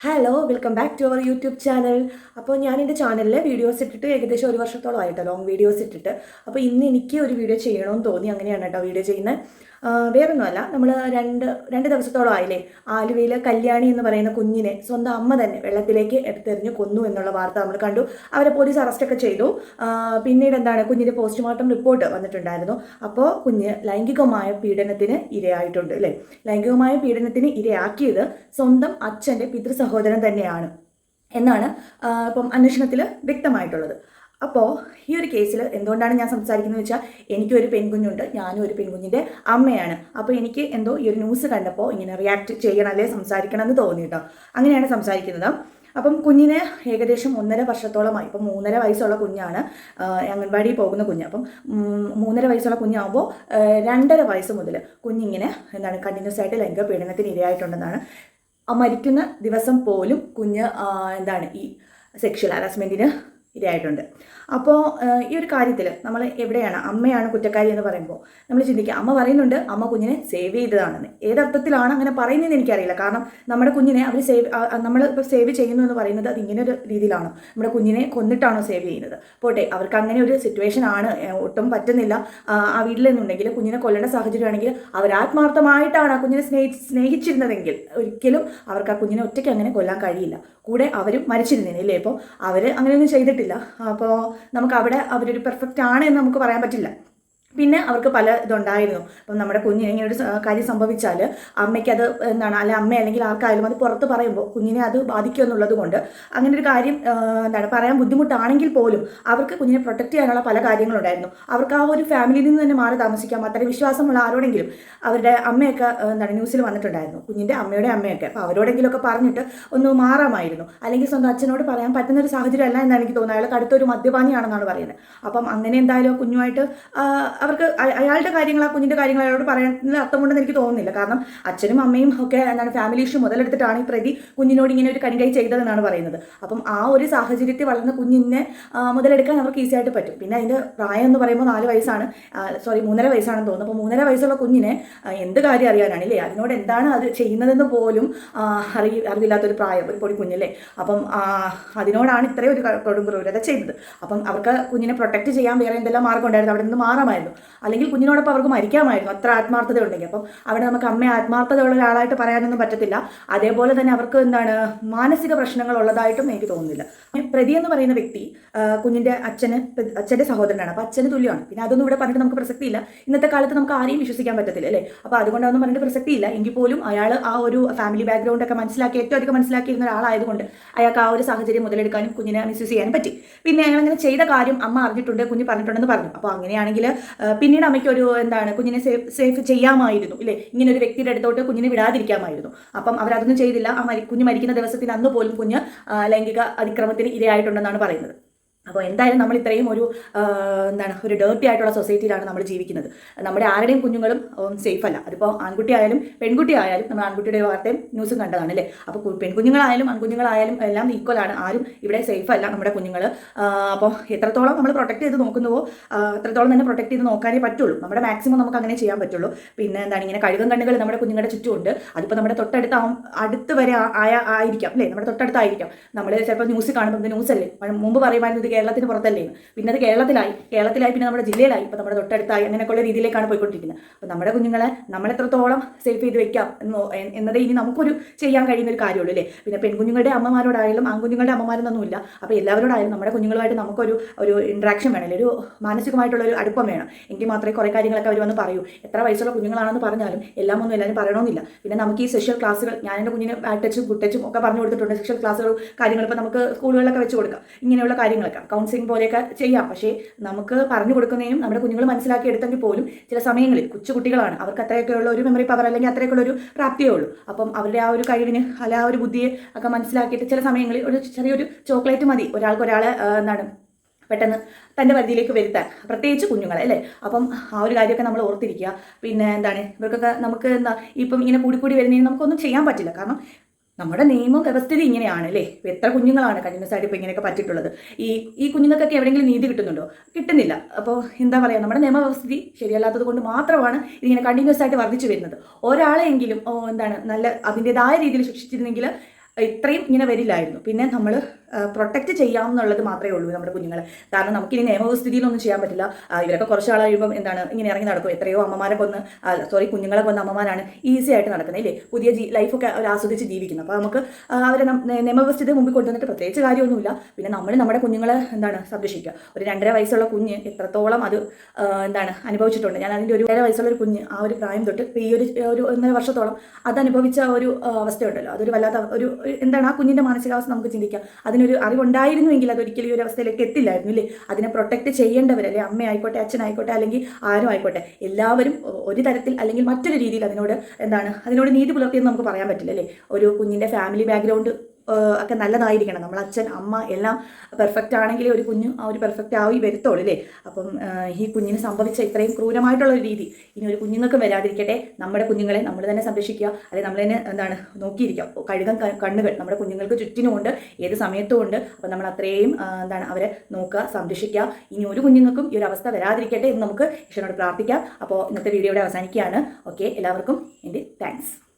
Hello welcome back to our YouTube channel അപ്പോൾ ഞാൻ എന്റെ ചാനലിൽ വീഡിയോസ് ഇട്ടിട്ട് ഏകദേശം ഒരു വർഷത്തോളം ആയിട്ടോ ലോങ് വീഡിയോസ് ഇട്ടിട്ട്. അപ്പോൾ ഇന്ന് എനിക്ക് ഒരു വീഡിയോ ചെയ്യണമെന്ന് തോന്നി അങ്ങനെയാണ് കേട്ടോ വീഡിയോ ചെയ്യുന്നത് വേറൊന്നുമല്ല. നമ്മൾ രണ്ട് രണ്ട് ദിവസത്തോളം ആയില്ലേ? ആലുവയിൽ കല്യാണി എന്ന് പറയുന്ന കുഞ്ഞിനെ സ്വന്തം അമ്മ തന്നെ വെള്ളത്തിലേക്ക് എടുത്തെറിഞ്ഞ് കൊന്നു എന്നുള്ള വാർത്ത നമ്മൾ കണ്ടു. അവരെ പോലീസ് അറസ്റ്റൊക്കെ ചെയ്തു. പിന്നീട് എന്താണ്? കുഞ്ഞിന്റെ പോസ്റ്റ്മോർട്ടം റിപ്പോർട്ട് വന്നിട്ടുണ്ടായിരുന്നു. അപ്പോൾ കുഞ്ഞ് ലൈംഗികമായ പീഡനത്തിന് ഇരയായിട്ടുണ്ട് അല്ലേ? ലൈംഗികമായ പീഡനത്തിന് ഇരയാക്കിയത് സ്വന്തം അച്ഛന്റെ പിതൃ സഹോദരൻ തന്നെയാണ് എന്നാണ് ഇപ്പം അന്വേഷണത്തിൽ വ്യക്തമായിട്ടുള്ളത്. അപ്പോൾ ഈ ഒരു കേസിൽ എന്തുകൊണ്ടാണ് ഞാൻ സംസാരിക്കുന്നത് വെച്ചാൽ എനിക്കൊരു പെൺകുഞ്ഞുണ്ട് ഞാനും ഒരു പെൺകുഞ്ഞിന്റെ അമ്മയാണ്. അപ്പോൾ എനിക്ക് എന്തോ ഈ ഒരു ന്യൂസ് കണ്ടപ്പോൾ ഇങ്ങനെ റിയാക്ട് ചെയ്യണം അല്ലെ സംസാരിക്കണം എന്ന് തോന്നി കേട്ടോ അങ്ങനെയാണ് സംസാരിക്കുന്നത്. അപ്പം കുഞ്ഞിനെ ഏകദേശം ഒന്നര വർഷത്തോളമായി ഇപ്പം മൂന്നര വയസ്സുള്ള കുഞ്ഞാണ് അംഗൻവാടിയിൽ പോകുന്ന കുഞ്ഞ്. അപ്പം മൂന്നര വയസ്സുള്ള കുഞ്ഞാകുമ്പോൾ രണ്ടര വയസ്സ് മുതൽ കുഞ്ഞിങ്ങനെ എന്താണ് കണ്ടിന്യൂസ് ആയിട്ട് ലൈംഗിക പീഡനത്തിന് ഇരയായിട്ടുണ്ടെന്നാണ് മരിക്കുന്ന ദിവസം പോലും കുഞ്ഞ് എന്താണ് ഈ സെക്ഷൽ ഹാരാസ്മെന്റിന് ഇരയായിട്ടുണ്ട്. അപ്പോൾ ഈ ഒരു കാര്യത്തിൽ നമ്മൾ എവിടെയാണ് അമ്മയാണ് കുറ്റക്കാരി എന്ന് പറയുമ്പോൾ നമ്മൾ ചിന്തിക്കുക അമ്മ പറയുന്നുണ്ട് അമ്മ കുഞ്ഞിനെ സേവ് ചെയ്തതാണെന്ന്. ഏതർത്ഥത്തിലാണ് അങ്ങനെ പറയുന്നതെന്ന് എനിക്കറിയില്ല. കാരണം നമ്മുടെ കുഞ്ഞിനെ അവർ സേവ് നമ്മൾ ഇപ്പോൾ സേവ് ചെയ്യുന്നു എന്ന് പറയുന്നത് അത് ഇങ്ങനെ ഒരു രീതിയിലാണോ. നമ്മുടെ കുഞ്ഞിനെ കൊന്നിട്ടാണോ സേവ് ചെയ്യുന്നത്? പോട്ടെ അവർക്ക് അങ്ങനെ ഒരു സിറ്റുവേഷൻ ആണ് ഒട്ടും പറ്റുന്നില്ല. ആ, വീട്ടിലെന്നുണ്ടെങ്കിൽ കുഞ്ഞിനെ കൊല്ലേണ്ട സാഹചര്യമാണെങ്കിൽ അവർ ആത്മാർത്ഥമായിട്ടാണ് ആ കുഞ്ഞിനെ സ്നേഹി സ്നേഹിച്ചിരുന്നതെങ്കിൽ ഒരിക്കലും അവർക്ക് ആ കുഞ്ഞിനെ ഒറ്റയ്ക്ക് അങ്ങനെ കൊല്ലാൻ കഴിയില്ല. കൂടെ അവരും മരിച്ചിരുന്നേനെ അല്ലേ? അപ്പോൾ അവർ അങ്ങനെയൊന്നും ചെയ്തിട്ടില്ല അപ്പോൾ നമുക്ക് അവിടെ അവരൊരു പെർഫെക്റ്റ് ആണ് എന്ന് നമുക്ക് പറയാൻ പറ്റില്ല. പിന്നെ അവർക്ക് പല ഇതുണ്ടായിരുന്നു. അപ്പം നമ്മുടെ കുഞ്ഞിന് ഇങ്ങനെ ഒരു കാര്യം സംഭവിച്ചാൽ അമ്മയ്ക്ക് അത് എന്താണ് അല്ലെ അമ്മ അല്ലെങ്കിൽ ആർക്കായാലും അത് പുറത്ത് പറയുമ്പോൾ കുഞ്ഞിനെ അത് ബാധിക്കും എന്നുള്ളത് കൊണ്ട് അങ്ങനെ ഒരു കാര്യം എന്താണ് പറയാൻ ബുദ്ധിമുട്ടാണെങ്കിൽ പോലും അവർക്ക് കുഞ്ഞിനെ പ്രൊട്ടക്റ്റ് ചെയ്യാനുള്ള പല കാര്യങ്ങളുണ്ടായിരുന്നു. അവർക്ക് ആ ഒരു ഫാമിലിയിൽ നിന്ന് തന്നെ മാറി താമസിക്കാം. അത്ര വിശ്വാസമുള്ള ആരോടെങ്കിലും അവരുടെ അമ്മയൊക്കെ എന്താണ് ന്യൂസിൽ വന്നിട്ടുണ്ടായിരുന്നു. കുഞ്ഞിന്റെ അമ്മയുടെ അമ്മയൊക്കെ. അപ്പോൾ അവരോടെങ്കിലുമൊക്കെ പറഞ്ഞിട്ട് ഒന്ന് മാറാമായിരുന്നു. അല്ലെങ്കിൽ സ്വന്തം അച്ഛനോട് പറയാൻ പറ്റുന്ന ഒരു സാഹചര്യം അല്ല എന്നാണ് എനിക്ക് തോന്നുന്നത്. അയാൾ കടുത്തൊരു മദ്യപാനിയാണെന്നാണ് പറയുന്നത്. അപ്പം അങ്ങനെ എന്തായാലും കുഞ്ഞുമായിട്ട് അവർക്ക് അയാളുടെ കാര്യങ്ങൾ ആ കുഞ്ഞിന്റെ കാര്യങ്ങൾ അയാളോട് പറയുന്നതിൽ അർത്ഥമുണ്ടെന്ന് എനിക്ക് തോന്നുന്നില്ല. കാരണം അച്ഛനും അമ്മയും ഒക്കെ എന്താണ് ഫാമിലി ഇഷ്യൂ മുതലെടുത്തിട്ടാണ് ഈ പ്രതി കുഞ്ഞിനോട് ഇങ്ങനെ ഒരു കണികൈ ചെയ്തതെന്നാണ് പറയുന്നത്. അപ്പം ആ ഒരു സാഹചര്യത്തിൽ വളർന്ന കുഞ്ഞിനെ മുതലെടുക്കാൻ അവർക്ക് ഈസി ആയിട്ട് പറ്റും. പിന്നെ അതിന്റെ പ്രായം എന്ന് പറയുമ്പോൾ നാല് വയസ്സാണ്. സോറി മൂന്നര വയസ്സാണെന്ന് തോന്നുന്നു. അപ്പോൾ മൂന്നര വയസ്സുള്ള കുഞ്ഞിനെ എന്ത് കാര്യം അറിയാനാണ് ഇല്ലേ അതിനോട് എന്താണ് അത് ചെയ്യുന്നതെന്ന് പോലും അറി അറിവില്ലാത്തൊരു പ്രായം ഒരു പൊടി കുഞ്ഞല്ലേ? അപ്പം അതിനോടാണ് ഇത്രയും ഒരു കൊടുമ്പ്രൂരത ചെയ്തത്. അപ്പം അവർക്ക് കുഞ്ഞിനെ പ്രൊട്ടക്ട് ചെയ്യാൻ വേറെ എന്തെല്ലാം മാർഗം ഉണ്ടായിരുന്നു? അവിടെ നിന്ന് മാറാമായിരുന്നു. അല്ലെങ്കിൽ കുഞ്ഞിനോടൊപ്പം അവർക്ക് മരിക്കാമായിരുന്നു. അത്ര ആത്മാർത്ഥത ഉണ്ടെങ്കിൽ അപ്പം അവിടെ നമുക്ക് അമ്മ ആത്മാർത്ഥതയുള്ള ഒരാളായിട്ട് പറയാനൊന്നും പറ്റത്തില്ല. അതേപോലെ തന്നെ അവർക്ക് എന്താണ് മാനസിക പ്രശ്നങ്ങൾ ഉള്ളതായിട്ടും എനിക്ക് തോന്നുന്നില്ല. പ്രതി എന്ന് പറയുന്ന വ്യക്തി കുഞ്ഞിന്റെ അച്ഛന് അച്ഛന്റെ സഹോദരനാണ്. അപ്പോൾ അച്ഛന് തുല്യമാണ്. പിന്നെ അതൊന്നും ഇവിടെ പറഞ്ഞിട്ട് നമുക്ക് പ്രസക്തിയില്ല. ഇന്നത്തെ കാലത്ത് നമുക്ക് ആരെയും വിശ്വസിക്കാൻ പറ്റത്തില്ല അല്ലേ? അപ്പോൾ അതുകൊണ്ടൊന്നും പറഞ്ഞിട്ട് പ്രസക്തിയില്ല. എങ്കിൽ പോലും അയാൾ ആ ഒരു ഫാമിലി ബാക്ക്ഗ്രൗണ്ട് ഒക്കെ മനസ്സിലാക്കി ഏറ്റവും അധികം മനസ്സിലാക്കിയിരുന്ന ഒരാളായതുകൊണ്ട് അയാൾക്ക് ആ ഒരു സാഹചര്യം മുതലെടുക്കാനും കുഞ്ഞിനെ മിസ്യൂസ് ചെയ്യാനും പറ്റി. പിന്നെ അയാൾ അങ്ങനെ ചെയ്ത കാര്യം അമ്മ അറിഞ്ഞിട്ടുണ്ട് കുഞ്ഞ് പറഞ്ഞിട്ടുണ്ടെന്ന് പറഞ്ഞു. അപ്പോൾ അങ്ങനെയാണെങ്കിൽ പിന്നീട് അമ്മയ്ക്ക് ഒരു എന്താണ് കുഞ്ഞിനെ സേഫ് സേഫ് ചെയ്യാമായിരുന്നു ഇല്ലേ? ഇങ്ങനെ ഒരു വ്യക്തിയുടെ അടുത്തോട്ട് കുഞ്ഞിനെ വിടാതിരിക്കാമായിരുന്നു. അപ്പം അവരതൊന്നും ചെയ്തില്ല. ആ മരി കുഞ്ഞ് മരിക്കുന്ന ദിവസത്തിന് അന്ന് പോലും കുഞ്ഞ് ലൈംഗിക അതിക്രമത്തിന് ഇരയായിട്ടുണ്ടെന്നാണ് പറയുന്നത്. അപ്പോൾ എന്തായാലും നമ്മൾ ഇത്രയും ഒരു എന്താണ് ഒരു ഡേർട്ടി ആയിട്ടുള്ള സൊസൈറ്റിയിലാണ് നമ്മൾ ജീവിക്കുന്നത്. നമ്മുടെ ആരുടെയും കുഞ്ഞുങ്ങളും സേഫ് അല്ല. അതിപ്പോൾ ആൺകുട്ടി ആയാലും പെൺകുട്ടി ആയാലും നമ്മൾ ആൺകുട്ടിയുടെ വാർത്തയും ന്യൂസും കണ്ടതാണ് അല്ലേ? അപ്പോൾ പെൺകുഞ്ഞുങ്ങളായാലും ആൺകുഞ്ഞുങ്ങളായാലും എല്ലാം ഈക്വലാണ് ആരും ഇവിടെ സേഫ് അല്ല നമ്മുടെ കുഞ്ഞുങ്ങൾ അപ്പോൾ എത്രത്തോളം നമ്മൾ പ്രൊട്ടക്ട് ചെയ്ത് നോക്കുന്നുവോ അത്രത്തോളം തന്നെ പ്രൊട്ടക്ട് ചെയ്ത് നോക്കാനേ പറ്റുള്ളൂ. നമ്മുടെ മാക്സിമം നമുക്ക് അങ്ങനെ ചെയ്യാൻ പറ്റുള്ളൂ. പിന്നെ എന്താണ് ഇങ്ങനെ കഴുകൻ കണ്ണുകൾ നമ്മുടെ കുഞ്ഞുങ്ങളുടെ ചുറ്റുമുണ്ട്. അതിപ്പോൾ നമ്മുടെ തൊട്ടടുത്ത് അടുത്ത് വരെ ആയ ആയിരിക്കാം അല്ലേ? നമ്മുടെ തൊട്ടടുത്തായിരിക്കാം. നമ്മൾ ചിലപ്പോൾ ന്യൂസ് കാണുമ്പോൾ ന്യൂസ് അല്ലേ? മുമ്പ് പറയുമായിരുന്നു ഇത് കേരളത്തിന് പുറത്തല്ലേ. പിന്നെ അത് കേരളത്തിലായി. കേരളത്തിലായി പിന്നെ നമ്മുടെ ജില്ലയിലായി. ഇപ്പോൾ നമ്മുടെ തൊട്ടടുത്തായി അങ്ങനെയൊക്കെയുള്ള രീതിയിലേക്കാണ് പോയിക്കൊണ്ടിരിക്കുന്നത്. അപ്പോൾ നമ്മുടെ കുഞ്ഞുങ്ങളെ നമ്മൾ എത്രത്തോളം സേഫ് ചെയ്ത് വെക്കാം എന്നോ എന്നതേ ഇനി നമുക്കൊരു ചെയ്യാൻ കഴിയുന്ന ഒരു കാര്യമുള്ളൂ അല്ലേ? പിന്നെ പെൺകുഞ്ഞുങ്ങളുടെ അമ്മമാരോടായാലും ആൺകുഞ്ഞുങ്ങളുടെ അമ്മമാരെന്നൊന്നുമില്ല. അപ്പോൾ എല്ലാവരോടായാലും നമ്മുടെ കുഞ്ഞുങ്ങളുമായിട്ട് നമുക്കൊരു ഒരു ഇൻട്രാക്ഷൻ വേണം. ഒരു മാനസികമായിട്ടുള്ള ഒരു അടുപ്പം വേണം. എങ്കിൽ മാത്രമേ കുറേ കാര്യങ്ങളൊക്കെ അവർ വന്ന് പറയൂ. എത്ര വയസ്സുള്ള കുഞ്ഞുങ്ങളാണെന്ന് പറഞ്ഞാലും എല്ലാം ഒന്നും എല്ലാവരും പറയണമെന്നില്ല. പിന്നെ നമുക്ക് ഈ സ്പെഷ്യൽ ക്ലാസ്സുകൾ ഞാൻ എന്റെ കുഞ്ഞിനെ ബാഡ് ടച്ചും ഗുഡ് ടച്ചും ഒക്കെ പറഞ്ഞു കൊടുത്തിട്ടുണ്ട്. സ്പെഷ്യൽ ക്ലാസ്സുകൾ കാര്യങ്ങളൊക്കെ നമുക്ക് സ്കൂളുകളിലൊക്കെ വെച്ച് കൊടുക്കാം. ഇങ്ങനെയുള്ള കാര്യങ്ങളൊക്കെ. കൗൺസിലിംഗ് പോലെയൊക്കെ ചെയ്യാം. പക്ഷേ നമുക്ക് പറഞ്ഞു കൊടുക്കുന്നതിനും നമ്മുടെ കുഞ്ഞുങ്ങൾ മനസ്സിലാക്കി എടുത്തെങ്കിൽ പോലും ചില സമയങ്ങളിൽ കൊച്ചുകുട്ടികളാണ് അവർക്ക് അത്രയൊക്കെയുള്ള ഒരു മെമ്മറി പവർ അല്ലെങ്കിൽ അത്രയൊക്കെയുള്ള ഒരു പ്രാപ്തിയേ ഉള്ളൂ. അപ്പം അവരുടെ ആ ഒരു കഴിവിന് അല്ല ആ ഒരു ബുദ്ധിയെ ഒക്കെ മനസ്സിലാക്കിയിട്ട് ചില സമയങ്ങളിൽ ഒരു ചെറിയൊരു ചോക്ലേറ്റ് മതി. ഒരാൾക്ക് ഒരാളെ എന്താണ് പെട്ടെന്ന് തന്റെ പരിധിയിലേക്ക് വരുത്താൻ. പ്രത്യേകിച്ച് കുഞ്ഞുങ്ങളെ അല്ലേ? അപ്പം ആ ഒരു കാര്യമൊക്കെ നമ്മൾ ഓർത്തിരിക്കുക. പിന്നെ എന്താണ്? ഇവർക്കൊക്കെ നമുക്ക് എന്താ ഇപ്പം ഇങ്ങനെ കൂടി വരുന്നതിന് നമുക്കൊന്നും ചെയ്യാൻ പറ്റില്ല. കാരണം നമ്മുടെ നിയമം വ്യവസ്ഥിതി ഇങ്ങനെയാണ് അല്ലേ? എത്ര കുഞ്ഞുങ്ങളാണ് കണ്ടിന്യൂസായിട്ട് ഇപ്പോൾ ഇങ്ങനെയൊക്കെ പറ്റിയിട്ടുള്ളത്. ഈ ഈ കുഞ്ഞുങ്ങൾക്കൊക്കെ എവിടെയെങ്കിലും നീതി കിട്ടുന്നുണ്ടോ? കിട്ടുന്നില്ല. അപ്പോൾ എന്താ പറയുക നമ്മുടെ നിയമവ്യവസ്ഥിതി ശരിയല്ലാത്തത് കൊണ്ട് മാത്രമാണ് ഇതിങ്ങനെ കണ്ടിന്യൂസ് ആയിട്ട് വർദ്ധിച്ചു വരുന്നത്. ഒരാളെങ്കിലും എന്താണ് നല്ല അതിന്റെതായ രീതിയിൽ ശിക്ഷിച്ചിരുന്നെങ്കിൽ ഇത്രയും ഇങ്ങനെ വരില്ലായിരുന്നു. പിന്നെ നമ്മൾ പ്രൊട്ടക്റ്റ് ചെയ്യാമെന്നുള്ളത് മാത്രമേ ഉള്ളൂ നമ്മുടെ കുഞ്ഞുങ്ങളെ. കാരണം നമുക്കിനി നിയമവസ്ഥിതിയിലൊന്നും ചെയ്യാൻ പറ്റില്ല. ഇവരൊക്കെ കുറച്ച് ആൾ കഴിയുമ്പോൾ എന്താണ് ഇങ്ങനെ ഇറങ്ങി നടക്കും. എത്രയോ അമ്മമാരെ കൊന്ന് സോറി കുഞ്ഞുങ്ങളെ കൊന്ന അമ്മമാരാണ് ഈസി ആയിട്ട് നടക്കുന്നത് ഇല്ലേ? പുതിയ ജീ ലൈഫൊക്കെ അവർ ആസ്വദിച്ച് ജീവിക്കുന്നത് അപ്പോൾ നമുക്ക് അവരെ നിയമവ്യവസ്ഥിതി മുമ്പിൽ കൊണ്ടുവന്നിട്ട് പ്രത്യേകിച്ച് കാര്യമൊന്നുമില്ല. പിന്നെ നമ്മൾ നമ്മുടെ കുഞ്ഞുങ്ങളെ എന്താണ് സംരക്ഷിക്കുക. ഒരു രണ്ടര വയസ്സുള്ള കുഞ്ഞ് എത്രത്തോളം അത് എന്താണ് അനുഭവിച്ചിട്ടുണ്ട്. ഞാൻ അതിന്റെ ഒരു ഏഴര വയസ്സുള്ള ഒരു കുഞ്ഞ് ആ ഒരു പ്രായം തൊട്ട് ഈ ഒരു ഒരു ഒന്നര വർഷത്തോളം അത് അനുഭവിച്ച ഒരു അവസ്ഥയുണ്ടല്ലോ. അതൊരു വല്ലാത്ത ഒരു എന്താണ് ആ കുഞ്ഞിന്റെ മാനസികാവസ്ഥ നമുക്ക് ചിന്തിക്കാം. അതിനൊരു അറിവുണ്ടായിരുന്നുവെങ്കിൽ അതൊരിക്കലും ഈ ഒരു അവസ്ഥയിലേക്ക് എത്തില്ലായിരുന്നു അല്ലേ അതിനെ പ്രൊട്ടക്റ്റ് ചെയ്യേണ്ടവരല്ലേ? അമ്മയായിക്കോട്ടെ അച്ഛനായിക്കോട്ടെ അല്ലെങ്കിൽ ആരും ആയിക്കോട്ടെ. എല്ലാവരും ഒരു തരത്തിൽ അല്ലെങ്കിൽ മറ്റൊരു രീതിയിൽ അതിനോട് എന്താണ് അതിനോട് നീതി പുലർത്തിയെന്ന് നമുക്ക് പറയാൻ പറ്റില്ല അല്ലേ? ഒരു കുഞ്ഞിന്റെ ഫാമിലി ബാക്ക്ഗ്രൗണ്ട് ഒക്കെ നല്ലതായിരിക്കണം. നമ്മൾ അച്ഛൻ അമ്മ എല്ലാം പെർഫെക്റ്റ് ആണെങ്കിലേ ഒരു കുഞ്ഞ് ആ ഒരു പെർഫെക്റ്റ് ആയി വരുത്തുള്ളൂ അല്ലേ? അപ്പം ഈ കുഞ്ഞിന് സംഭവിച്ച ഇത്രയും ക്രൂരമായിട്ടുള്ള ഒരു രീതി ഇനി ഒരു കുഞ്ഞുങ്ങൾക്ക് വരാതിരിക്കട്ടെ. നമ്മുടെ കുഞ്ഞുങ്ങളെ നമ്മൾ തന്നെ സംരക്ഷിക്കുക. അല്ലെങ്കിൽ നമ്മൾ തന്നെ എന്താണ് നോക്കിയിരിക്കുക. കഴുകം കണ്ണുകൾ നമ്മുടെ കുഞ്ഞുങ്ങൾക്ക് ചുറ്റിനുമുണ്ട് ഏത് സമയത്തും ഉണ്ട്. അപ്പം നമ്മൾ അത്രയും എന്താണ് അവരെ നോക്കുക സംരക്ഷിക്കുക. ഇനി ഒരു കുഞ്ഞുങ്ങൾക്കും ഈ ഒരു അവസ്ഥ വരാതിരിക്കട്ടെ എന്ന് നമുക്ക് ഈശ്വരനോട് പ്രാർത്ഥിക്കാം. അപ്പോൾ ഇന്നത്തെ വീഡിയോ ഇവിടെ അവസാനിക്കുകയാണ്. ഓക്കെ എല്ലാവർക്കും എന്റെ താങ്ക്സ്